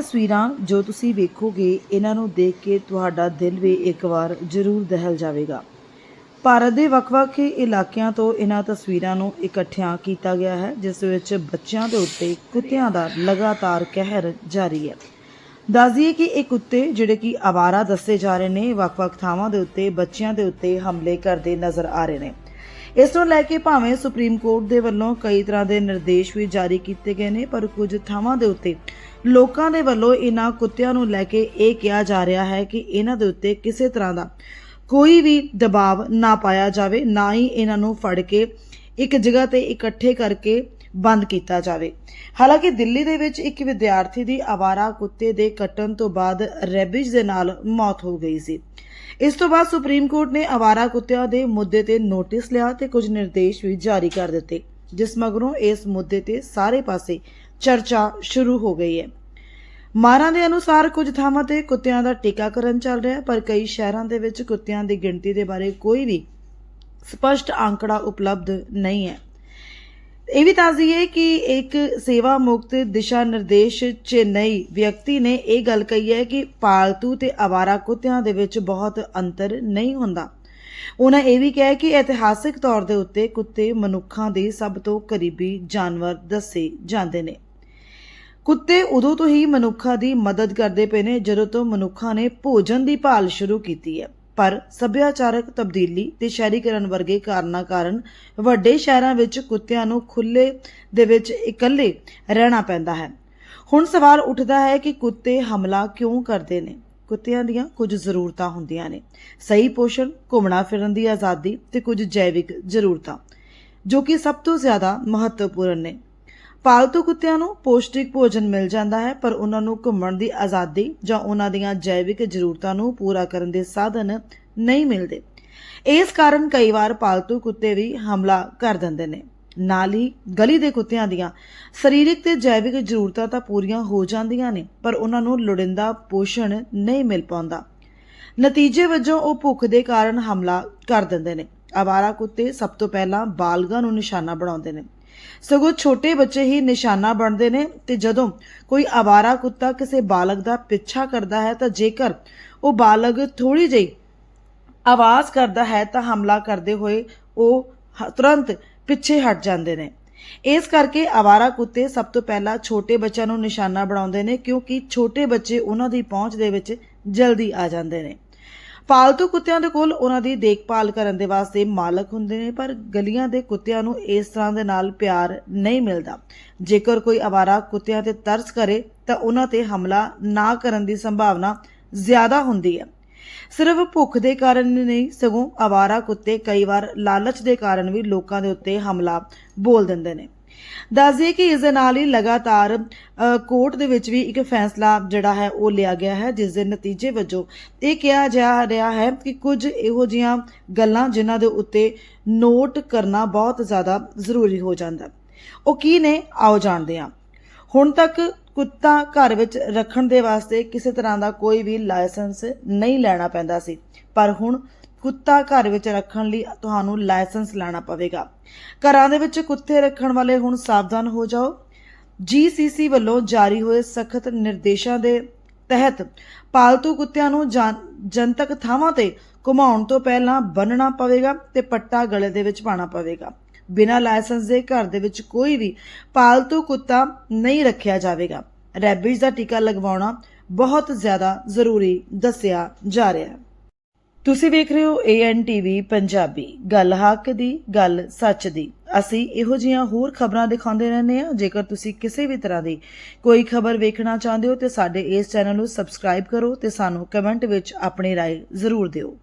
ਤਸਵੀਰਾਂ ਜੋ ਤੁਸੀਂ ਵੇਖੋਗੇ, ਇਹਨਾਂ ਨੂੰ ਦੇਖ ਕੇ ਤੁਹਾਡਾ ਦਿਲ ਵੀ ਇੱਕ ਵਾਰ ਜ਼ਰੂਰ ਦਹਿਲ ਜਾਵੇਗਾ। ਭਾਰਤ ਦੇ ਵੱਖ-ਵੱਖ ਇਲਾਕਿਆਂ ਤੋਂ ਇਹਨਾਂ ਤਸਵੀਰਾਂ ਨੂੰ ਇਕੱਠਿਆਂ ਕੀਤਾ ਗਿਆ ਹੈ, ਜਿਸ ਵਿੱਚ ਬੱਚਿਆਂ ਦੇ ਉੱਤੇ ਕੁੱਤਿਆਂ ਦਾ ਲਗਾਤਾਰ ਕਹਿਰ ਜਾਰੀ ਹੈ। ਦੱਸ ਦਈਏ ਕਿ ਇਹ ਕੁੱਤੇ ਜਿਹੜੇ ਕਿ ਆਵਾਰਾ ਦੱਸੇ ਜਾ ਰਹੇ ਨੇ, ਵੱਖ-ਵੱਖ ਥਾਵਾਂ ਦੇ ਉੱਤੇ ਬੱਚਿਆਂ ਦੇ ਉੱਤੇ ਹਮਲੇ ਕਰਦੇ ਨਜ਼ਰ ਆ ਰਹੇ ਨੇ। ਇਸ ਨੂੰ ਲੈ ਕੇ ਭਾਵੇਂ ਸੁਪਰੀਮ ਕੋਰਟ ਦੇ ਵੱਲੋਂ ਕਈ ਤਰ੍ਹਾਂ ਦੇ ਨਿਰਦੇਸ਼ ਵੀ ਜਾਰੀ ਕੀਤੇ ਗਏ ਨੇ, ਪਰ ਕੁਝ ਥਾਵਾਂ ਦੇ ਉੱਤੇ ਲੋਕਾਂ ਦੇ ਵੱਲੋਂ ਇਹਨਾਂ ਕੁੱਤਿਆਂ ਨੂੰ ਲੈ ਕੇ ਇਹ ਕਿਹਾ ਜਾ ਰਿਹਾ ਹੈ ਕਿ ਇਹਨਾਂ ਦੇ ਉੱਤੇ ਕਿਸੇ ਤਰ੍ਹਾਂ ਦਾ ਕੋਈ ਵੀ ਦਬਾਅ ਨਾ ਪਾਇਆ ਜਾਵੇ, ਨਾ ਹੀ ਇਹਨਾਂ ਨੂੰ ਫੜ ਕੇ ਇੱਕ ਜਗ੍ਹਾ ਤੇ ਇਕੱਠੇ ਕਰਕੇ ਬੰਦ ਕੀਤਾ ਜਾਵੇ। ਹਾਲਾਂਕਿ ਦਿੱਲੀ ਦੇ ਵਿੱਚ ਇੱਕ ਵਿਦਿਆਰਥੀ ਦੀ ਆਵਾਰਾ ਕੁੱਤੇ ਦੇ ਕੱਟਣ ਤੋਂ ਬਾਅਦ ਰੈਬਿਜ ਦੇ ਨਾਲ ਮੌਤ ਹੋ ਗਈ ਸੀ। ਇਸ ਤੋਂ ਬਾਅਦ ਸੁਪਰੀਮ ਕੋਰਟ ਨੇ ਆਵਾਰਾ ਕੁੱਤਿਆਂ ਦੇ ਮੁੱਦੇ ਤੇ ਨੋਟਿਸ ਲਿਆ ਤੇ ਕੁਝ ਨਿਰਦੇਸ਼ ਵੀ ਜਾਰੀ ਕਰ ਦਿੱਤੇ, ਜਿਸ ਮਗਰੋਂ ਇਸ ਮੁੱਦੇ ਤੇ ਸਾਰੇ ਪਾਸੇ ਚਰਚਾ ਸ਼ੁਰੂ ਹੋ ਗਈ ਹੈ। ਮਾਰਾਂ ਦੇ ਅਨੁਸਾਰ ਕੁਝ ਥਾਵਾਂ ਤੇ ਕੁੱਤਿਆਂ ਦਾ ਟੀਕਾਕਰਨ ਚੱਲ ਰਿਹਾ, ਪਰ ਕਈ ਸ਼ਹਿਰਾਂ ਦੇ ਵਿੱਚ ਕੁੱਤਿਆਂ ਦੀ ਗਿਣਤੀ ਦੇ ਬਾਰੇ ਕੋਈ ਵੀ ਸਪਸ਼ਟ ਅੰਕੜਾ ਉਪਲਬਧ ਨਹੀਂ ਹੈ। ਇਹ ਵੀ ਦੱਸ ਦਈਏ ਕਿ ਇੱਕ ਸੇਵਾ ਮੁਕਤ ਦਿਸ਼ਾ ਨਿਰਦੇਸ਼ ਚੇਨਈ ਵਿਅਕਤੀ ਨੇ ਇਹ ਗੱਲ ਕਹੀ ਹੈ ਕਿ ਪਾਲਤੂ ਤੇ ਆਵਾਰਾ ਕੁੱਤਿਆਂ ਦੇ ਵਿੱਚ ਬਹੁਤ ਅੰਤਰ ਨਹੀਂ ਹੁੰਦਾ। ਉਹਨਾਂ ਇਹ ਵੀ ਕਿਹਾ ਕਿ ਇਤਿਹਾਸਿਕ ਤੌਰ ਦੇ ਉੱਤੇ ਕੁੱਤੇ ਮਨੁੱਖਾਂ ਦੇ ਸਭ ਤੋਂ ਕਰੀਬੀ ਜਾਨਵਰ ਦੱਸੇ ਜਾਂਦੇ ਨੇ। ਕੁੱਤੇ ਉਦੋਂ ਤੋਂ ਹੀ ਮਨੁੱਖਾਂ ਦੀ ਮਦਦ ਕਰਦੇ ਪਏ ਨੇ ਜਦੋਂ ਤੋਂ ਮਨੁੱਖਾਂ ਨੇ ਭੋਜਨ ਦੀ ਭਾਲ ਸ਼ੁਰੂ ਕੀਤੀ ਹੈ। ਪਰ ਸੱਭਿਆਚਾਰਕ ਤਬਦੀਲੀ ਤੇ ਸ਼ਹਿਰੀਕਰਨ ਵਰਗੇ ਕਾਰਨਾਂ ਕਾਰਨ ਵੱਡੇ ਸ਼ਹਿਰਾਂ ਵਿੱਚ ਕੁੱਤਿਆਂ ਨੂੰ ਖੁੱਲੇ ਦੇ ਵਿੱਚ ਇਕੱਲੇ ਰਹਿਣਾ ਪੈਂਦਾ ਹੈ। ਹੁਣ ਸਵਾਲ ਉੱਠਦਾ ਹੈ ਕਿ ਕੁੱਤੇ ਹਮਲਾ ਕਿਉਂ ਕਰਦੇ ਨੇ? ਕੁੱਤਿਆਂ ਦੀਆਂ ਕੁਝ ਜ਼ਰੂਰਤਾਂ ਹੁੰਦੀਆਂ ਨੇ। ਸਹੀ ਪੋਸ਼ਣ, ਘੁੰਮਣਾ ਫਿਰਨ ਦੀ ਆਜ਼ਾਦੀ ਤੇ ਕੁਝ ਜੈਵਿਕ ਜ਼ਰੂਰਤਾਂ, ਜੋ ਕਿ ਸਭ ਤੋਂ ਜ਼ਿਆਦਾ ਮਹੱਤਵਪੂਰਨ ਨੇ। ਪਾਲਤੂ ਕੁੱਤਿਆਂ ਨੂੰ ਪੋਸ਼ਟਿਕ ਭੋਜਨ ਮਿਲ ਜਾਂਦਾ ਹੈ, ਪਰ ਉਹਨਾਂ ਨੂੰ ਘੁੰਮਣ ਦੀ ਆਜ਼ਾਦੀ ਜਾਂ ਉਹਨਾਂ ਦੀਆਂ ਜੈਵਿਕ ਜ਼ਰੂਰਤਾਂ ਨੂੰ ਪੂਰਾ ਕਰਨ ਦੇ ਸਾਧਨ ਨਹੀਂ ਮਿਲਦੇ। ਇਸ ਕਾਰਨ ਕਈ ਵਾਰ ਪਾਲਤੂ ਕੁੱਤੇ ਵੀ ਹਮਲਾ ਕਰ ਦਿੰਦੇ ਨੇ। ਨਾਲ ਹੀ ਗਲੀ ਦੇ ਕੁੱਤਿਆਂ ਦੀਆਂ ਸਰੀਰਕ ਤੇ ਜੈਵਿਕ ਜ਼ਰੂਰਤਾਂ ਤਾਂ ਪੂਰੀਆਂ ਹੋ ਜਾਂਦੀਆਂ ਨੇ, ਪਰ ਉਹਨਾਂ ਨੂੰ ਲੋੜੀਂਦਾ ਪੋਸ਼ਣ ਨਹੀਂ ਮਿਲ ਪਾਉਂਦਾ। ਨਤੀਜੇ ਵਜੋਂ ਉਹ ਭੁੱਖ ਦੇ ਕਾਰਨ ਹਮਲਾ ਕਰ ਦਿੰਦੇ ਨੇ। ਆਵਾਰਾ ਕੁੱਤੇ ਸਭ ਤੋਂ ਪਹਿਲਾਂ ਬਾਲਗਾਂ ਨੂੰ ਨਿਸ਼ਾਨਾ ਬਣਾਉਂਦੇ ਨੇ। ਸਗੋਂ ਛੋਟੇ ਬੱਚੇ ਹੀ ਨਿਸ਼ਾਨਾ ਬਣਦੇ ਨੇ ਤੇ ਜਦੋਂ ਕੋਈ ਆਵਾਰਾ ਕੁੱਤਾ ਕਿਸੇ ਬਾਲਗ ਦਾ ਪਿੱਛਾ ਕਰਦਾ ਹੈ ਤਾਂ ਜੇਕਰ ਉਹ ਬਾਲਗ ਥੋੜੀ ਜਿਹੀ ਆਵਾਜ਼ ਕਰਦਾ ਹੈ ਤਾਂ ਹਮਲਾ ਕਰਦੇ ਹੋਏ ਉਹ ਤੁਰੰਤ ਪਿੱਛੇ ਹਟ ਜਾਂਦੇ ਨੇ। ਇਸ ਕਰਕੇ ਆਵਾਰਾ ਕੁੱਤੇ ਸਭ ਤੋਂ ਪਹਿਲਾਂ ਛੋਟੇ ਬੱਚਿਆਂ ਨੂੰ ਨਿਸ਼ਾਨਾ ਬਣਾਉਂਦੇ ਨੇ ਕਿਉਂਕਿ ਛੋਟੇ ਬੱਚੇ ਉਹਨਾਂ ਦੀ ਪਹੁੰਚ ਦੇ ਵਿੱਚ ਜਲਦੀ ਆ ਜਾਂਦੇ ਨੇ। ਪਾਲਤੂ ਕੁੱਤਿਆਂ ਦੇ ਕੋਲ ਉਹਨਾਂ ਦੀ ਦੇਖਭਾਲ ਕਰਨ ਦੇ ਵਾਸਤੇ ਮਾਲਕ ਹੁੰਦੇ ਨੇ, ਪਰ ਗਲੀਆਂ ਦੇ ਕੁੱਤਿਆਂ ਨੂੰ ਇਸ ਤਰ੍ਹਾਂ ਦੇ ਨਾਲ ਪਿਆਰ ਨਹੀਂ ਮਿਲਦਾ। ਜੇਕਰ ਕੋਈ ਆਵਾਰਾ ਕੁੱਤਿਆਂ ਤੇ ਤਰਸ ਕਰੇ, ਤਾਂ ਉਹਨਾਂ ਤੇ ਹਮਲਾ ਨਾ ਕਰਨ ਦੀ ਸੰਭਾਵਨਾ ਜ਼ਿਆਦਾ ਹੁੰਦੀ ਹੈ। ਸਿਰਫ ਭੁੱਖ ਦੇ ਕਾਰਨ ਨਹੀਂ, ਸਗੋਂ ਆਵਾਰਾ ਕੁੱਤੇ ਕਈ ਵਾਰ ਲਾਲਚ ਦੇ ਕਾਰਨ ਵੀ ਲੋਕਾਂ ਦੇ ਉੱਤੇ ਹਮਲਾ ਬੋਲ ਦਿੰਦੇ ਨੇ। ਦੱਸਦੇ ਕਿ ਇਸ ਦੇ ਨਾਲ ਹੀ ਲਗਾਤਾਰ ਕੋਰਟ ਦੇ ਵਿੱਚ ਵੀ ਇੱਕ ਫੈਸਲਾ ਜਿਹੜਾ ਹੈ ਉਹ ਲਿਆ ਗਿਆ ਹੈ, ਜਿਸ ਦੇ ਨਤੀਜੇ ਵਜੋਂ ਇਹ ਕਿਹਾ ਜਾ ਰਿਹਾ ਹੈ ਕਿ ਕੁਝ ਇਹੋ ਜੀਆਂ ਗੱਲਾਂ ਜਿਨ੍ਹਾਂ ਦੇ ਉੱਤੇ ਨੋਟ ਕਰਨਾ ਬਹੁਤ ਜ਼ਿਆਦਾ ਜ਼ਰੂਰੀ ਹੋ ਜਾਂਦਾ ਹੈ। ਉਹ ਕੀ ਨੇ ਆਓ ਜਾਣਦੇ ਹਾਂ ਹੁਣ ਤੱਕ ਕੁੱਤਾ ਘਰ ਵਿੱਚ ਰੱਖਣ ਦੇ ਵਾਸਤੇ ਕਿਸੇ ਤਰ੍ਹਾਂ ਦਾ ਕੋਈ ਵੀ ਲਾਇਸੈਂਸ ਨਹੀਂ ਲੈਣਾ ਪੈਂਦਾ ਸੀ, ਪਰ ਹੁਣ ਕੁੱਤਾ ਘਰ ਵਿੱਚ ਰੱਖਣ ਲਈ ਤੁਹਾਨੂੰ ਲਾਇਸੈਂਸ ਲੈਣਾ ਪਵੇਗਾ। ਘਰਾਂ ਦੇ ਵਿੱਚ ਕੁੱਤੇ ਰੱਖਣ ਵਾਲੇ ਹੁਣ ਸਾਵਧਾਨ ਹੋ ਜਾਓ। ਜੀਸੀਸੀ ਵੱਲੋਂ ਜਾਰੀ ਹੋਏ ਸਖਤ ਨਿਰਦੇਸ਼ਾਂ ਦੇ ਤਹਿਤ ਪਾਲਤੂ ਕੁੱਤਿਆਂ ਨੂੰ ਜਨਤਕ ਥਾਵਾਂ ਤੇ ਘੁਮਾਉਣ ਤੋਂ ਪਹਿਲਾਂ ਬੰਨਣਾ ਪਵੇਗਾ ਤੇ ਪੱਟਾ ਗਲੇ ਦੇ ਵਿੱਚ ਪਾਣਾ ਪਵੇਗਾ। ਬਿਨਾਂ ਲਾਇਸੈਂਸ ਦੇ ਘਰ ਦੇ ਵਿੱਚ ਕੋਈ ਵੀ ਪਾਲਤੂ ਕੁੱਤਾ ਨਹੀਂ ਰੱਖਿਆ ਜਾਵੇਗਾ। ਰੈਬਿਜ਼ ਦਾ ਟੀਕਾ ਲਗਵਾਉਣਾ ਬਹੁਤ ਜ਼ਿਆਦਾ ਜ਼ਰੂਰੀ ਦੱਸਿਆ ਜਾ ਰਿਹਾ ਹੈ। ਤੁਸੀਂ ਵੇਖ ਰਹੇ ਹੋ ANTV ਪੰਜਾਬੀ ਗੱਲ ਹੱਕ ਦੀ ਗੱਲ ਸੱਚ ਦੀ ਅਸੀਂ ਇਹੋ ਜਿਹੀਆਂ ਹੋਰ ਖਬਰਾਂ ਦਿਖਾਉਂਦੇ ਰਹਿੰਦੇ ਹਾਂ ਜੇਕਰ ਤੁਸੀਂ ਕਿਸੇ ਵੀ ਤਰ੍ਹਾਂ ਦੀ ਕੋਈ ਖਬਰ ਵੇਖਣਾ ਚਾਹੁੰਦੇ ਹੋ ਤੇ ਸਾਡੇ ਇਸ ਚੈਨਲ ਨੂੰ ਸਬਸਕ੍ਰਾਈਬ ਕਰੋ ਤੇ ਸਾਨੂੰ ਕਮੈਂਟ ਵਿੱਚ ਆਪਣੀ رائے ਜ਼ਰੂਰ ਦਿਓ